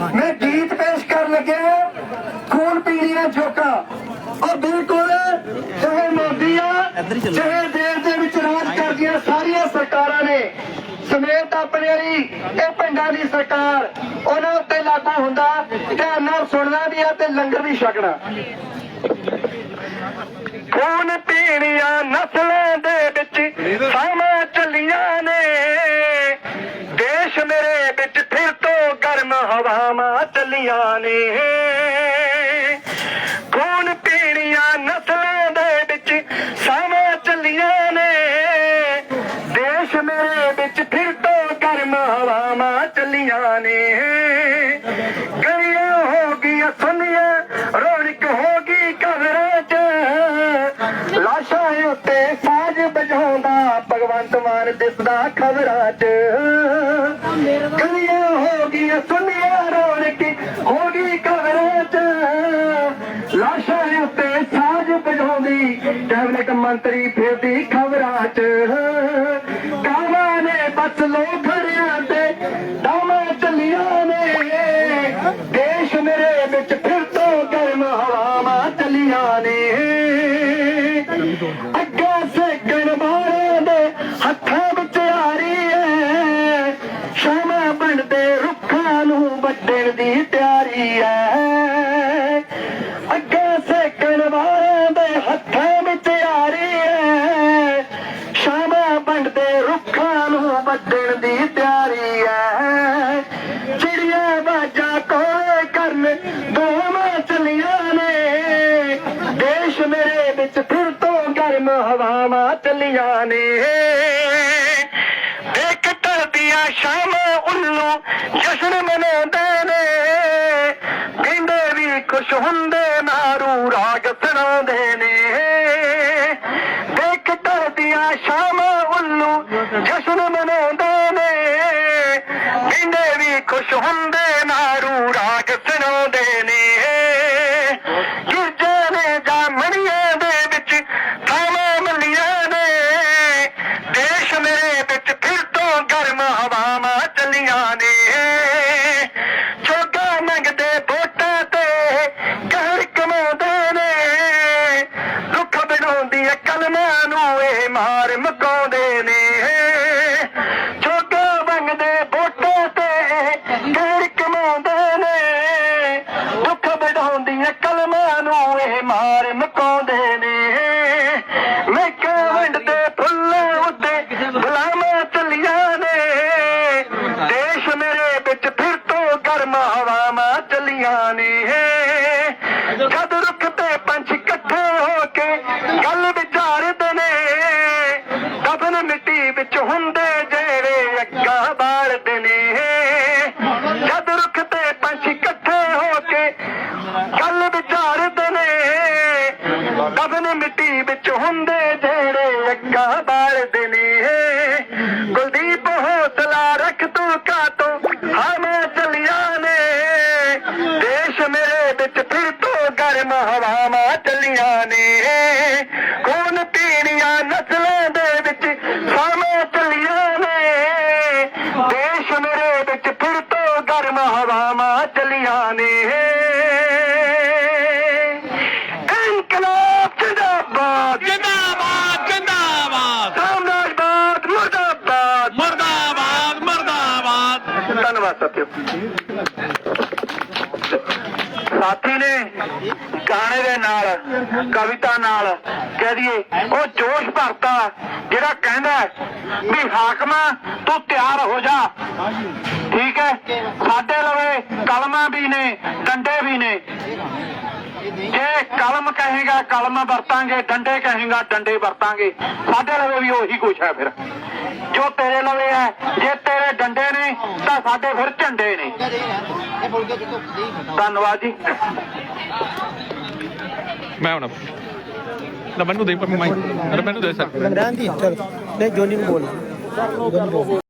ਮੈਂ ਗੀਤ ਪੇਸ਼ ਕਰਨ ਲੱਗਿਆ ਖੂਨ ਪੀਣੀ ਦਾ ਝੋਕਾ। ਔਰ ਬਿਲਕੁਲ ਚਾਹੇ ਮੋਦੀ ਆ ਚਾਹੇ ਦੇਸ਼ ਦੇ ਵਿੱਚ ਰਾਜ ਕਰਦੀਆਂ ਸਾਰੀਆਂ ਸਰਕਾਰਾਂ ਨੇ। ਸਮੇਤ ਆਪਣੇ ਵਾਲੀ ਇਹ ਪਿੰਡਾਂ ਦੀ ਸਰਕਾਰ ਉਹਨਾਂ ਉੱਤੇ ਲਾਗੂ ਹੁੰਦਾ ਧਿਆਨ ਨਾਲ ਸੁਣਨਾ ਵੀ ਆ ਤੇ ਲੰਗਰ ਵੀ ਛਕਣਾ। ਖੂਨ ਪੀਣੀਆਂ ਨਸਲਾਂ ਦੇ ਵਿੱਚ ਸਾਵਾਂ ਚੱਲੀਆਂ ਨੇ ਦੇਸ਼ ਮੇਰੇ ਵਿੱਚ ਫਿਰ ਤੋਂ ਗਰਮ ਹਵਾਵਾਂ ਚੱਲੀਆਂ ਨੇ। ਖੂਨ ਪੀਣੀਆਂ ਨਸਲਾਂ ਦੇ ਵਿੱਚ ਸਾਵਾਂ ਚੱਲੀਆਂ ਨੇ। ਦੇਸ਼ ਮੇਰੇ ਵਿੱਚ ਫਿਰ ਤੋਂ ਗਰਮ ਹਵਾਵਾਂ ਚੱਲੀਆਂ ਨੇ। ਗਲੀਆਂ ਹੋ ਗਈਆਂ, ਸੁੰਨੀਆਂ, ਰੌਣਕ ਹੋ ਗਈ ਕਬਰਾਂ 'ਚ। ਲਾਸ਼ਾਂ ਉੱਤੇ ਸਾਜ ਵਜਾਉਂਦਾ ਭਗਵੰਤ ਮਾਨ ਦਿਸਦਾ ਖਬਰਾਂ 'ਚ ਗਲੀਆਂ ਹੋ ਗਈਆਂ ਸੁੰਨੀਆਂ ਰੌਣਕ ਹੋ ਗਈ ਕਬਰਾਂ 'ਚ ਲਾਸ਼ਾਂ ਉੱਤੇ ਸਾਜ ਵਜਾਉਂਦੀ ਕੈਬਨਿਟ ਮੰਤਰੀ ਫਿਰਦੀ ਖਬਰਾਂ 'ਚ। ਕਾਵਾਂ ਨੇ ਬਸ ਲੋਕ ਖੜਿਆਂ ਤੇ, ਦਾਵਾਂ ਚੱਲੀਆਂ ਨੇ। ਦੇਸ਼ ਮੇਰੇ ਵਿੱਚ ਫਿਰ ਤੋਂ ਗਰਮ ਹਵਾਵਾਂ ਚੱਲੀਆਂ ਨੇ। ਅੱਗਾ ਸੇਕਣ ਵਾਲਿਆਂ ਦੇ ਹੱਥਾਂ ਵਿੱਚ ਆ ਰਹੀ ਹੈ ਸ਼ਾਮਾਂ ਬਣਦੇ ਰੁੱਖਾਂ ਨੂੰ ਵੱਢਣ ਦੀ ਤਿਆਰੀ ਹੈ ਰੁੱਖਾਂ ਦੀ ਤਿਆਰੀ ਹੈ ਚਿੜੀਆਂ ਬਾਜਾ ਕੋਲੇ ਕਰਨ ਦੋਵਾਂ ਚਲੀਆਂ ਨੇ। ਦੇਸ਼ ਮੇਰੇ ਵਿੱਚ ਫਿਰ ਤੋਂ ਗਰਮ ਹਵਾਵਾਂ ਚਲੀਆਂ ਨੇ। ਦੇਖ ਟਰਦੀਆਂ ਸ਼ਾਮਾਂ ਉੱਲੂ ਜਸ਼ਨ ਮਨਾਉਂਦੇ ਨੇ। ਕਹਿੰਦੇ ਵੀ ਖੁਸ਼ ਹੁੰਦੇ ਨਾਰੂ ਰਾਗ ਸੁਣਾਉਂਦੇ ਨੇ। ਦੇਖ ਟਰਦੀਆਂ ਸ਼ਾਮਾਂ ਉੱਲੂ ਜਸ਼ਨ ਕਹਿੰਦੇ ਵੀ ਖੁਸ਼ ਹੁੰਦੇ ਨਾਰੂ, ਰਾਗ ਸੁਣਾਉਂਦੇ ਨੇ। ਗਿਰਜਾ ਨੇ ਜਾਮਣੀਆਂ ਦੇ ਵਿੱਚ ਥਾਵਾਂ ਮੱਲੀਆਂ ਨੇ। ਦੇਸ਼ ਮੇਰੇ ਵਿੱਚ ਫਿਰ ਤੋਂ ਗਰਮ ਹਵਾਵਾਂ ਚੱਲੀਆਂ ਨੇ। ਚੋਗਾ ਮੰਗਦੇ ਵੋਟਾਂ ਤੇ ਕਹਿਰ ਕਮਾਉਂਦੇ ਨੇ। ਦੁੱਖ ਬਣਾਉਂਦੀਆਂ ਕਲਮਾਂ ਨੂੰ ਇਹ ਮਾਰ ਮਕਾਉਂਦੇ ਨੇ। ਤੋਂ ਗਰਮ ਹਵਾਵਾਂ ਚੱਲੀਆਂ ਨੇ ਜਦ ਰੁੱਖ ਤੇ ਪੰਛੀ ਇਕੱਠੇ ਹੋ ਕੇ ਗੱਲ ਵਿਚਾਰਦੇ ਨੇ। ਦਫਨ ਮਿੱਟੀ ਵਿੱਚ ਹੁੰਦੇ ਜਿਹੜੇ ਅੱਗਾ ਬਾਲਦੇ ਨੇ ਜਦ ਰੁੱਖ ਤੇ ਪੰਛੀ ਇਕੱਠੇ ਹੋ ਕੇ ਗੱਲ ਵਿਚਾਰਦੇ ਨੇ। ਦਫਨ ਮਿੱਟੀ ਵਿੱਚ ਹੁੰਦੇ ਜਿਹੜੇ ਅੱਗਾ ਬਾਲਦੇ ਵਿੱਚ ਫਿਰ ਤੋਂ ਗਰਮ ਹਵਾਵਾਂ ਚੱਲੀਆਂ ਨੇ। ਖੂਨ ਪੀਣੀਆਂ ਨਸਲਾਂ ਦੇ ਵਿੱਚ ਸਾਵਾਂ ਚੱਲੀਆਂ ਨੇ। ਦੇਸ਼ ਮੇਰੇ ਵਿੱਚ ਫਿਰ ਤੋਂ ਗਰਮ ਹਵਾਵਾਂ ਚੱਲੀਆਂ ਨੇ। ਇਨਕਲਾਬ ਜਿੰਦਾਬਾਦ। ਜਿੰਦਾਬਾਦ ਜਿੰਦਾਬਾਦ। ਸਾਮਰਾਜਵਾਦ ਮੁਰਦਾਬਾਦ। ਮਰਦਾਬਾਦ ਮਰਦਾਬਾਦ। ਧੰਨਵਾਦ ਸਾਥੀਓ। ਸਾਥੀ ਨੇ ਗਾਣੇ ਦੇ ਨਾਲ, ਕਵਿਤਾ ਨਾਲ ਕਹਿ ਦਈਏ, ਉਹ ਜੋਸ਼ ਭਰਤਾ ਜਿਹੜਾ ਕਹਿੰਦਾ ਵੀ ਹਾਕਮਾ, ਤੂੰ ਤਿਆਰ ਹੋ ਜਾ। ਠੀਕ ਹੈ? ਸਾਡੇ ਲਵੇ ਕਲਮਾਂ ਵੀ ਨੇ, ਡੰਡੇ ਵੀ ਨੇ। ਜੇ ਕਲਮ ਕਹੇਗਾ, ਕਲਮ ਵਰਤਾਂਗੇ, ਡੰਡੇ ਕਹੇਗਾ, ਡੰਡੇ ਵਰਤਾਂਗੇ। ਸਾਡੇ ਲਵੇ ਵੀ ਉਹੀ ਕੁਛ ਹੈ ਫਿਰ। ਜੋ ਤੇਰੇ ਲਵੇ ਹੈ, ਜੇ ਤੇਰੇ ਡੰਡੇ ਨੇ ਤਾਂ ਸਾਡੇ ਫਿਰ ਝੰਡੇ ਨੇ। ਧੰਨਵਾਦ ਜੀ। ਮੈਂ ਹੁਣ ਨਾ ਮੈਨੂੰ ਦੇ ਪਰ ਮੈਂ ਮੈਨੂੰ ਦੇ ਸਰ। ਰਹਿਣ ਦੀ ਚਲ। ਨਹੀਂ ਜੋਨੀ ਨੂੰ ਬੋਲ।